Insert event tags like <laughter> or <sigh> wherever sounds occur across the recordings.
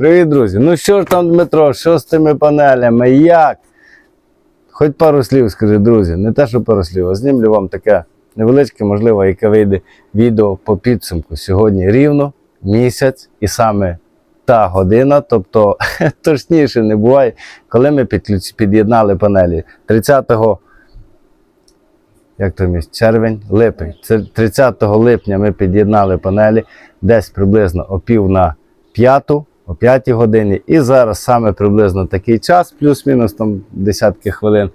Привіт, друзі! Ну що ж там, Дмитро, що з тими панелями? Як? Хоч пару слів скажи, друзі, не те, що пару слів, а знімлю вам таке невеличке, можливо, яке вийде відео по підсумку. Сьогодні рівно місяць і саме та година, тобто <laughs> точніше не буває, коли ми під'єднали панелі 30 як то місяць? Червень, липень. 30 липня ми під'єднали панелі десь приблизно о пів на п'яту, о п'ятій годині. І зараз саме приблизно такий час, плюс-мінус там десятки хвилин.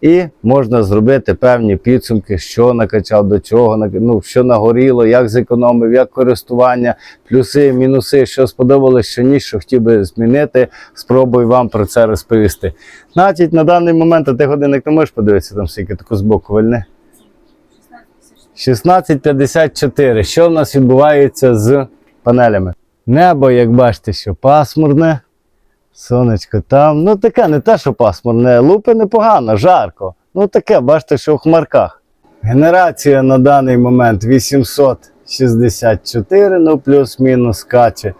І можна зробити певні підсумки, що накачав, до чого, ну, що нагоріло, як зекономив, як користування, плюси, мінуси, що сподобалось, що ні, що хотів би змінити. Спробую вам про це розповісти. Значить, на даний момент, а ти годинник не можеш подивитися там скільки таку збоку вольне. 16.54. Що в нас відбувається з панелями? Небо, як бачите, що пасмурне. Сонечко там. Ну таке, не те, що пасмурне. Лупи непогано, жарко. Ну таке, бачите, що в хмарках. Генерація на даний момент 864, ну плюс-мінус скаче.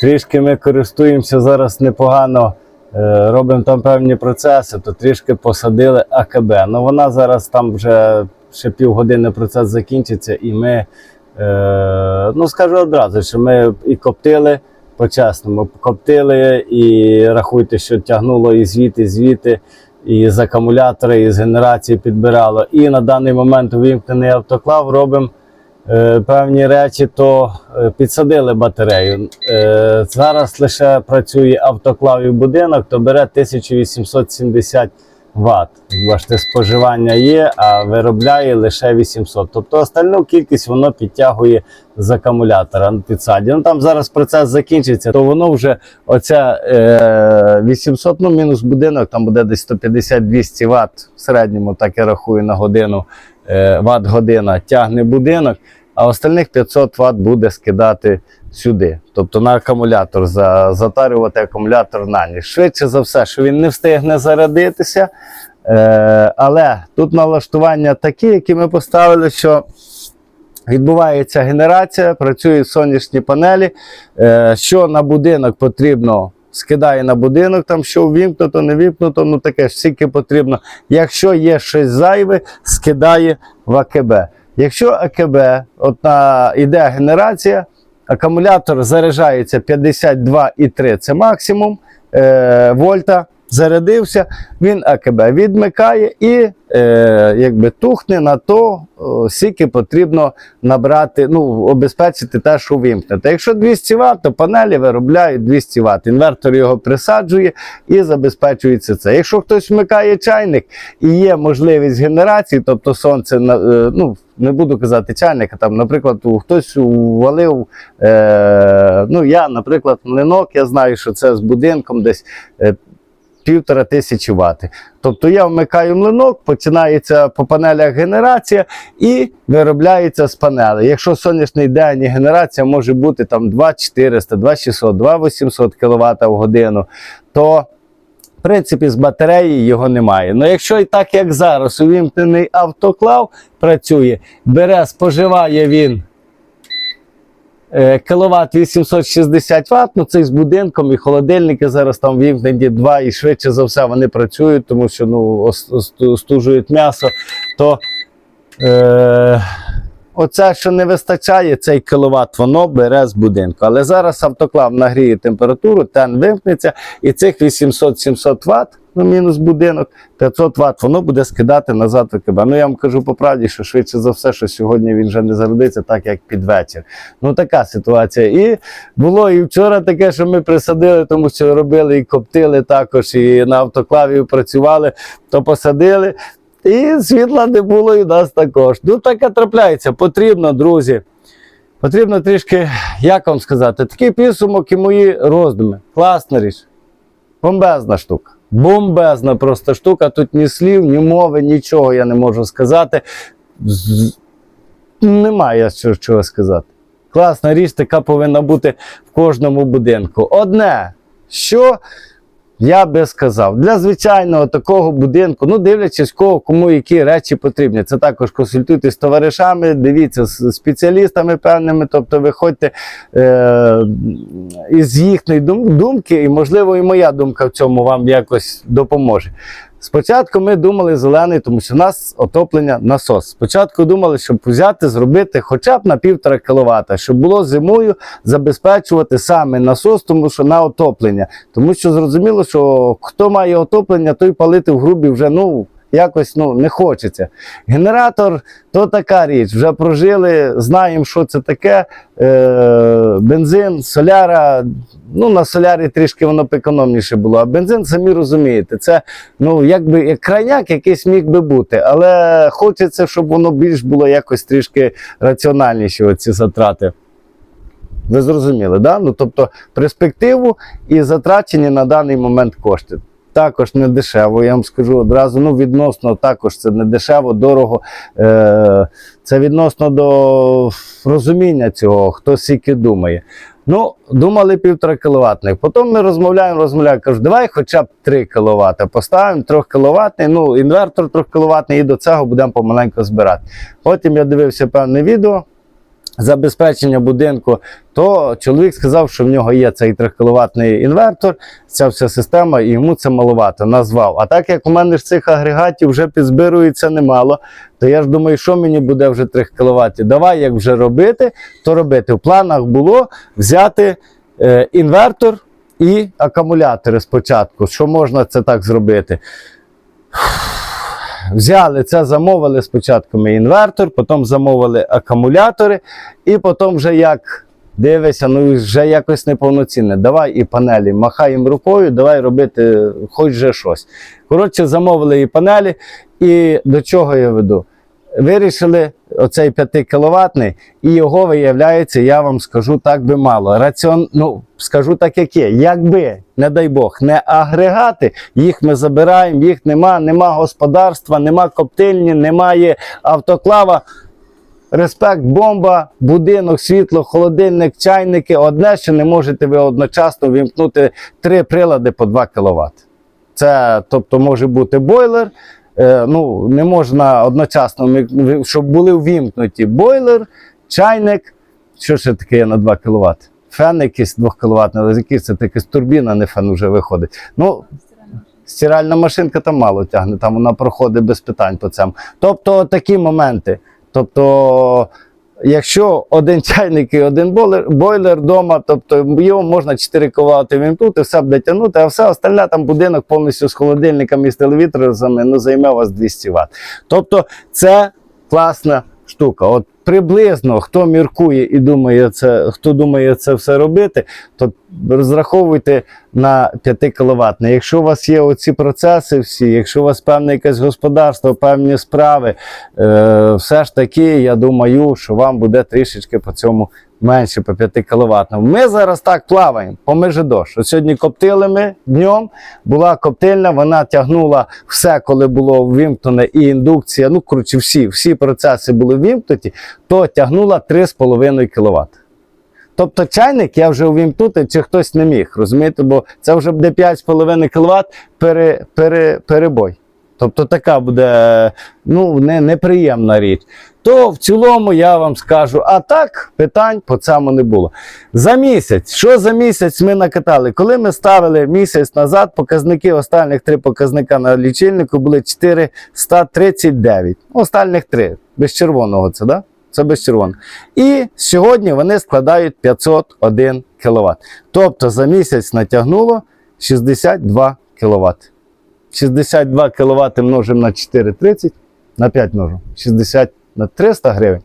Трішки ми користуємося зараз непогано. е, Робимо там певні процеси, то трішки посадили АКБ. Ну вона зараз там вже ще півгодини процес закінчиться, і ми, е, ну скажу одразу, що ми і коптили по-чесному, коптили і рахуйте, що тягнуло і звідти, і звідти, і з акумулятора, і з генерації підбирало. І на даний момент увімкнений автоклав робимо е, певні речі, то е, підсадили батарею. Е, зараз лише працює автоклав і будинок, то бере 1870 Вт. Як Бачите, споживання є, а виробляє лише 800. Тобто остальну кількість воно підтягує з акумулятора на підсаді. Ну там зараз процес закінчиться, то воно вже оця е, 800, ну мінус будинок, там буде десь 150-200 Вт в середньому, так я рахую на годину е, Вт година тягне будинок, а остальних 500 Вт буде скидати сюди. Тобто на акумулятор за, затарювати акумулятор на ніч. Швидше за все, що він не встигне зарядитися. Е, але тут налаштування такі, які ми поставили, що відбувається генерація, працюють сонячні панелі. Е, що на будинок потрібно, скидає на будинок, там що ввімкнуто, не вімкнуто, ну таке ж скільки потрібно. Якщо є щось зайве, скидає в АКБ. Якщо АКБ, одна на, іде генерація, акумулятор заряджається 52,3 це максимум е, вольта. Зарядився, він АКБ відмикає і е, якби тухне на то, скільки потрібно набрати, ну, обезпечити те, що вимкнете. Якщо 200 Вт, то панелі виробляють 200 Вт. Інвертор його присаджує і забезпечується це. Якщо хтось вмикає чайник і є можливість генерації, тобто сонце е, ну, не буду казати чайник, а там, наприклад, хтось увалив, е, ну я, наприклад, млинок, я знаю, що це з будинком десь. Півтора тисячі ватт. Тобто я вмикаю млинок, починається по панелях генерація і виробляється з панелей. Якщо сонячний день і генерація може бути там 2400, 2600, 2800 кВт в годину, то в принципі з батареї його немає. Ну якщо і так як зараз увімкнений автоклав працює, бере, споживає він кіловат 860 Вт, ну це з будинком і холодильники зараз там вімкнені два, і швидше за все вони працюють, тому що ну, остужують м'ясо, то е, оце, що не вистачає, цей кіловат, воно бере з будинку. Але зараз автоклав нагріє температуру, тен вимкнеться, і цих 800-700 Вт, ну мінус будинок, 500 Вт, воно буде скидати назад в КБ. Ну я вам кажу по правді, що швидше за все, що сьогодні він вже не зародиться, так як під вечір. Ну така ситуація. І було і вчора таке, що ми присадили, тому що робили і коптили також, і на автоклаві працювали, то посадили. І світла не було і нас також. Ну, таке трапляється. Потрібно, друзі. Потрібно трішки, як вам сказати, такий підсумок і мої роздуми. Класна річ. Бомбезна штука. Бомбезна просто штука. Тут ні слів, ні мови, нічого я не можу сказати. Немає що, чого сказати. Класна річ, така повинна бути в кожному будинку. Одне, що Я би сказав, для звичайного такого будинку, ну дивлячись, кого, кому які речі потрібні. Це також консультуйтесь з товаришами, дивіться з спеціалістами певними, тобто виходьте е, із їхньої думки, і, можливо, і моя думка в цьому вам якось допоможе. Спочатку ми думали зелений, тому що в нас отоплення насос. Спочатку думали, щоб взяти, зробити хоча б на півтора кіловата, щоб було зимою забезпечувати саме насос, тому що на отоплення. Тому що зрозуміло, що хто має отоплення, той палити в грубі вже ну. Якось ну не хочеться. Генератор то така річ. Вже прожили, знаємо, що це таке. Е, бензин, соляра. Ну, на солярі трішки воно б економніше було. А бензин, самі розумієте, це ну, якби як крайняк якийсь міг би бути. Але хочеться, щоб воно більш було якось трішки раціональніше, оці затрати. Ви зрозуміли, да? Ну, тобто перспективу і затрачені на даний момент кошти. Також не дешево, я вам скажу одразу. Ну, відносно також це не дешево, дорого. Е, це відносно до розуміння цього, хто скільки думає. Ну, думали півтора кіловатних. Потім ми розмовляємо, розмовляємо. Кажу, давай хоча б 3 кВт. Поставимо 3 кВт, ну, інвертор 3 кВт, і до цього будемо помаленьку збирати. Потім я дивився певне відео забезпечення будинку, то чоловік сказав, що в нього є цей 3 кВт інвертор, ця вся система, і йому це маловато. Назвав. А так як у мене ж цих агрегатів вже підзбирується немало, то я ж думаю, що мені буде вже 3 кВт. Давай, як вже робити, то робити. В планах було взяти е, інвертор і акумулятори спочатку. Що можна це так зробити? Взяли це, замовили спочатку ми інвертор, потім замовили акумулятори, і потім вже як дивишся, ну вже якось неповноцінне. Давай і панелі, махаємо рукою, давай робити хоч же щось. Коротше, замовили і панелі, і до чого я веду? Вирішили оцей 5 кіловатний, і його виявляється, я вам скажу так би мало. Раціон, ну скажу так, як є. Якби, не дай Бог, не агрегати, їх ми забираємо, їх нема, нема господарства, нема коптильні, немає автоклава. Респект, бомба, будинок, світло, холодильник, чайники. Одне, що не можете ви одночасно вімкнути три прилади по 2 кВт. Це, тобто, може бути бойлер. Е, Ну, не можна одночасно, щоб були ввімкнуті бойлер, чайник. Що ще таке є на 2 кВт? Фен якийсь 2 кВт, але якийсь це таке турбіна, не фен вже виходить. Ну, стиральна машинка там мало тягне, там вона проходить без питань по цьому. Тобто такі моменти. Тобто, якщо один <laughs> чайник і один бойлер, бойлер вдома, тобто його можна 4 ковати вімкнути, все буде тягнути, а все остальне там будинок повністю з холодильниками і з телевізорами ну, займе вас 200 Вт. Тобто, це класна штука. От приблизно хто міркує і думає це, хто думає це все робити, то розраховуйте на 5 кВт. Якщо у вас є оці процеси всі, якщо у вас певне якесь господарство, певні справи, е, все ж таки, я думаю, що вам буде трішечки по цьому менше по 5 кВт. Ми зараз так плаваємо по межидош. От сьогодні коптили ми днем, була коптильня, вона тягнула все, коли було ввімкнене, і індукція, ну коротше, всі, всі процеси були ввімкнуті, то тягнула 3,5 кВт. Тобто чайник я вже увімкнути, чи хтось не міг, розумієте, бо це вже буде 5,5 кВт пере, пере, перебой. Тобто така буде ну, не, неприємна річ. То в цілому я вам скажу, а так питань по цьому не було. За місяць, що за місяць ми накатали? Коли ми ставили місяць назад, показники, останніх три показника на лічильнику були 439. Ну, Останніх три. Без червоного це, да? Це без червоного. І сьогодні вони складають 501 кВт. Тобто за місяць натягнуло 62 кВт. 62 кВт множимо на 4,30, на 5 множимо. 60 на 300 гривень.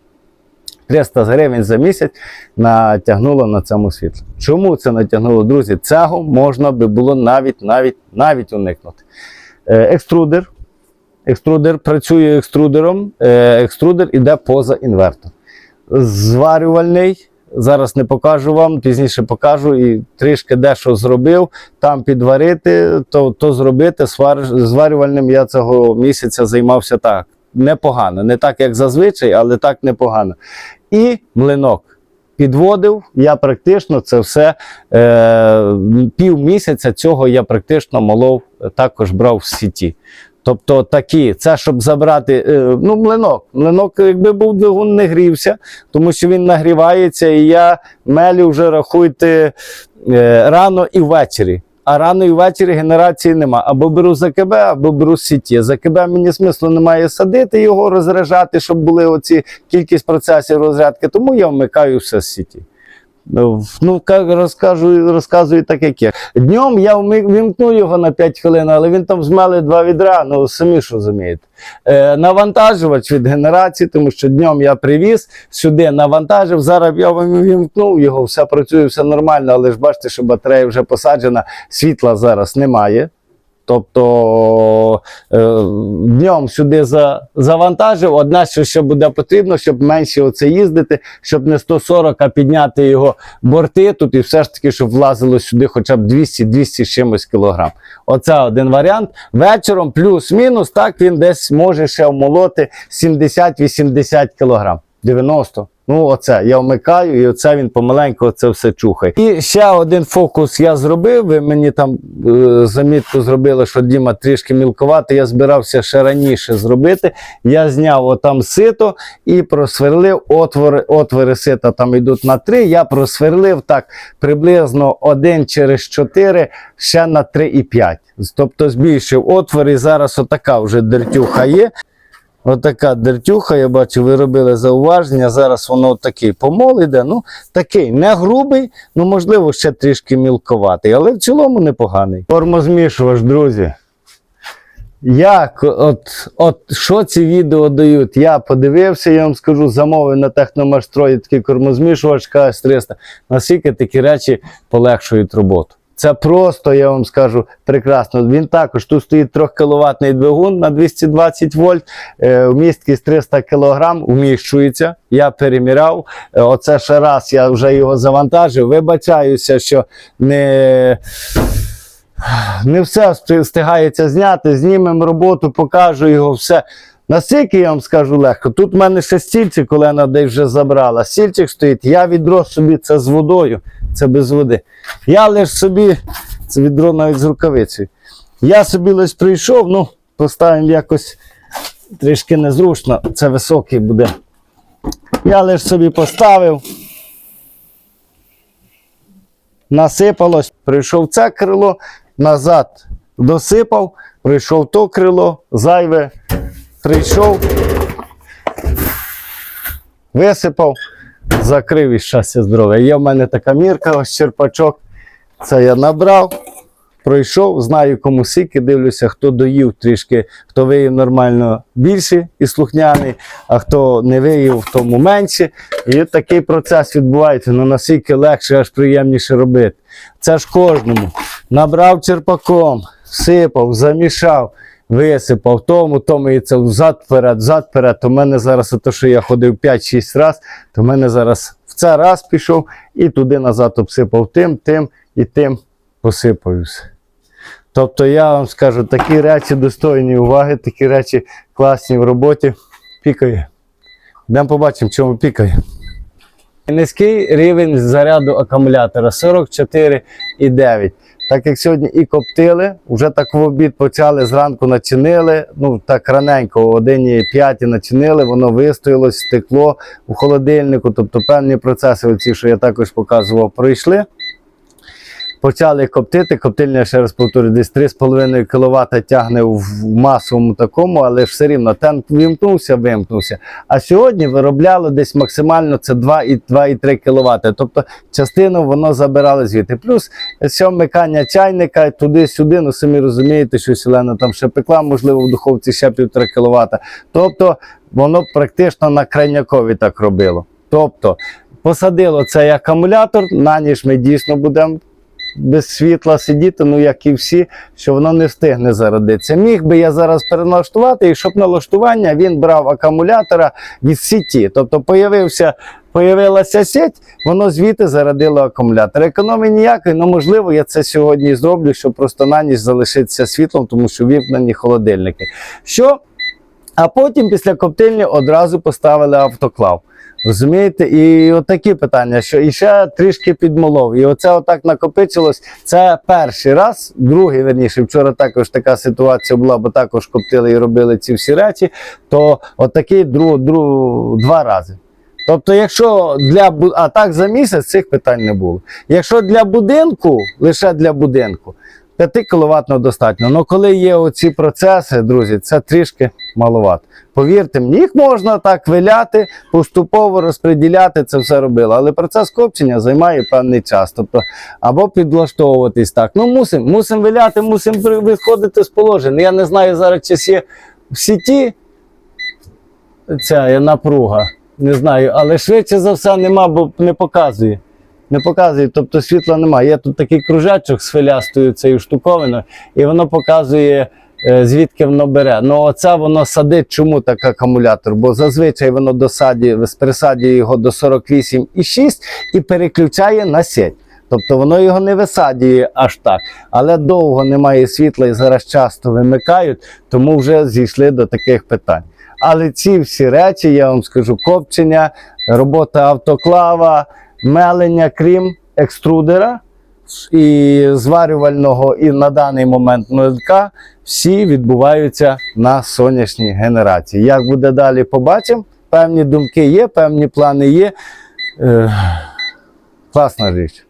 300 гривень за місяць натягнуло на цьому світлі. Чому це натягнуло, друзі? Цього можна би було навіть навіть, навіть уникнути. Е, Екструдер. Екструдер працює екструдером. Е, Екструдер іде поза інвертор. Зварювальний. Зараз не покажу вам, пізніше покажу і трішки дещо зробив. Там підварити, то, то зробити. Свар, зварювальним я цього місяця займався так. Непогано. Не так, як зазвичай, але так непогано. І млинок. підводив, я практично це все е, пів місяця цього я практично молов, е, також брав з сіті. Тобто такі, це щоб забрати, е, ну, млинок. Млинок, якби був двигун, не грівся, тому що він нагрівається, і я мелю вже рахуйте е, рано і ввечері. А рано і ввечері генерації нема. Або беру за КБ, або беру сіті. За КБ мені смислу немає садити його, розряджати, щоб були оці кількість процесів розрядки, тому я вмикаю все з сіті. Ну, Ну, розкажу, розказую так, як є. Днем я вімкну його на 5 хвилин, але він там змели два відра, ну самі ж розумієте. Е, навантажувач від генерації, тому що днем я привіз сюди, навантажив. Зараз я вам вімкнув його, все працює, все нормально, але ж бачите, що батарея вже посаджена, світла зараз немає. Тобто е, днем сюди завантажив. Одне, що ще буде потрібно, щоб менше оце їздити, щоб не 140, а підняти його борти тут і все ж таки, щоб влазило сюди хоча б 200-200 з чимось кілограм. Оце один варіант. Вечором плюс-мінус, так він десь може ще вмолоти 70-80 кілограм. 90. Ну, оце я вмикаю, і оце він помаленьку це все чухає. І ще один фокус я зробив. Ви мені там е, замітку зробили, що Діма трішки мілкувати. Я збирався ще раніше зробити. Я зняв отам сито і просверлив отвори, отвори сита там йдуть на 3. Я просверлив так приблизно 1 через 4, ще на 3,5. Тобто збільшив отвори. Зараз отака вже дертюха є. Отака дертюха, я бачу, ви робили зауваження. Зараз воно такий помол іде. Ну, такий не грубий, ну можливо, ще трішки мілковатий, але в цілому непоганий. Формозмішувач, друзі. Як, от, от що ці відео дають? Я подивився, я вам скажу, замовив на техномаштрої такий кормозмішувач КС-300. Наскільки такі речі полегшують роботу. Це просто, я вам скажу, прекрасно. Він також тут стоїть 3 кВт двигун на 220 вольт, е, вмісткість 300 кг, вміщується. Я переміряв. Е, Оце ще раз я вже його завантажив. Вибачаюся, що не. Не все встигається зняти, знімемо роботу, покажу його все. Наскільки я вам скажу легко. Тут в мене ще стільчик, Олена десь вже забрала. Стільчик стоїть, я відро собі це з водою, це без води. Я лише собі, це відро навіть з рукавицею. Я собі лише прийшов, ну, поставимо якось трішки незручно, це високий буде. Я лише собі поставив. Насипалось, прийшов це крило, назад досипав, прийшов то крило, зайве, прийшов, висипав, закрив і щастя здоров'я. Є в мене така мірка, ось черпачок. Це я набрав, пройшов, знаю кому сіки, дивлюся, хто доїв трішки, хто виїв нормально більше і слухняний, а хто не виїв, тому менше. І такий процес відбувається. Ну наскільки легше, аж приємніше робити. Це ж кожному. Набрав черпаком, всипав, замішав. Висипав тому, тому і це взад вперед, взад вперед. У мене зараз, то, що я ходив 5-6 разів, то в мене зараз в це раз пішов і туди назад обсипав тим, тим і тим посипав. все. Тобто я вам скажу, такі речі достойні уваги, такі речі класні в роботі. Пікає. Йдемо побачимо, чому пікає. Низький рівень заряду акумулятора 44,9. Так як сьогодні і коптили, вже так в обід почали зранку начинили. Ну так раненько, о 1,5 начинили, воно вистоялось, стекло у холодильнику. Тобто певні процеси, оці, що я також показував, пройшли. Почали коптити. Коптильня, ще раз повторюю, десь 3,5 кВт тягне в масовому такому, але все рівно тен вимкнувся, вимкнувся. А сьогодні виробляло десь максимально це 2,3 кВт. Тобто частину воно забирало звідти. Плюс все вмикання чайника туди-сюди, ну самі розумієте, що Селена там ще пекла, можливо, в духовці ще 1,5 кВт. Тобто воно практично на крайнякові так робило. Тобто посадило цей акумулятор, на ніч ми дійсно будемо без світла сидіти, ну як і всі, що воно не встигне зародитися. Міг би я зараз переналаштувати, і щоб налаштування він брав акумулятора від сіті. Тобто появився, появилася сеть, воно звідти зародило акумулятор. Економії ніякої, ну можливо, я це сьогодні зроблю, щоб просто на ніч залишитися світлом, тому що вімкнені холодильники. Що? А потім після коптильні одразу поставили автоклав. Розумієте? І отакі питання, що і ще трішки підмолов. І оце отак накопичилось. Це перший раз, другий верніше. Вчора також така ситуація була, бо також коптили і робили ці всі речі. То отакий друг, друг, два рази. Тобто, якщо для а так за місяць цих питань не було. Якщо для будинку, лише для будинку, 5 кВт достатньо. Але коли є оці процеси, друзі, це трішки маловато. Повірте мені, їх можна так виляти, поступово розподіляти, це все робило. Але процес копчення займає певний час. Тобто, або підлаштовуватись так. Ну, мусимо мусим виляти, мусимо виходити з положення. Я не знаю зараз, чи є в сіті ця напруга. Не знаю, але швидше за все нема, бо не показує. Не показує, тобто світла немає. Є тут такий кружечок з филястою цією штуковиною, і воно показує, е, звідки воно бере. Ну, оце воно садить чому так акумулятор? Бо зазвичай воно досаді, присадює його до 48,6 і переключає на сеть. Тобто воно його не висадює аж так. Але довго немає світла і зараз часто вимикають, тому вже зійшли до таких питань. Але ці всі речі, я вам скажу, копчення, робота автоклава, мелення, крім екструдера і зварювального, і на даний момент млинка, всі відбуваються на сонячній генерації. Як буде далі, побачимо. Певні думки є, певні плани є. Е, класна річ.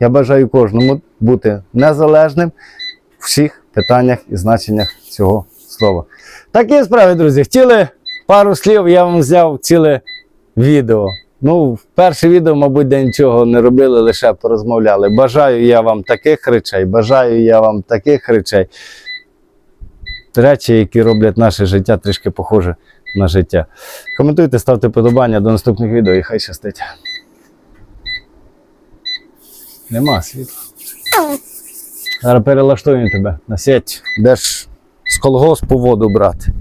Я бажаю кожному бути незалежним в всіх питаннях і значеннях цього слова. Такі справи, друзі. Хотіли пару слів, я вам взяв ціле відео. Ну, перше відео, мабуть, де нічого не робили, лише порозмовляли. Бажаю я вам таких речей, бажаю я вам таких речей. Речі, які роблять наше життя трішки похоже на життя. Коментуйте, ставте подобання до наступних відео і хай щастить. Нема світла. Зараз перелаштуємо тебе на сеть. Де ж з колгоспу воду брати.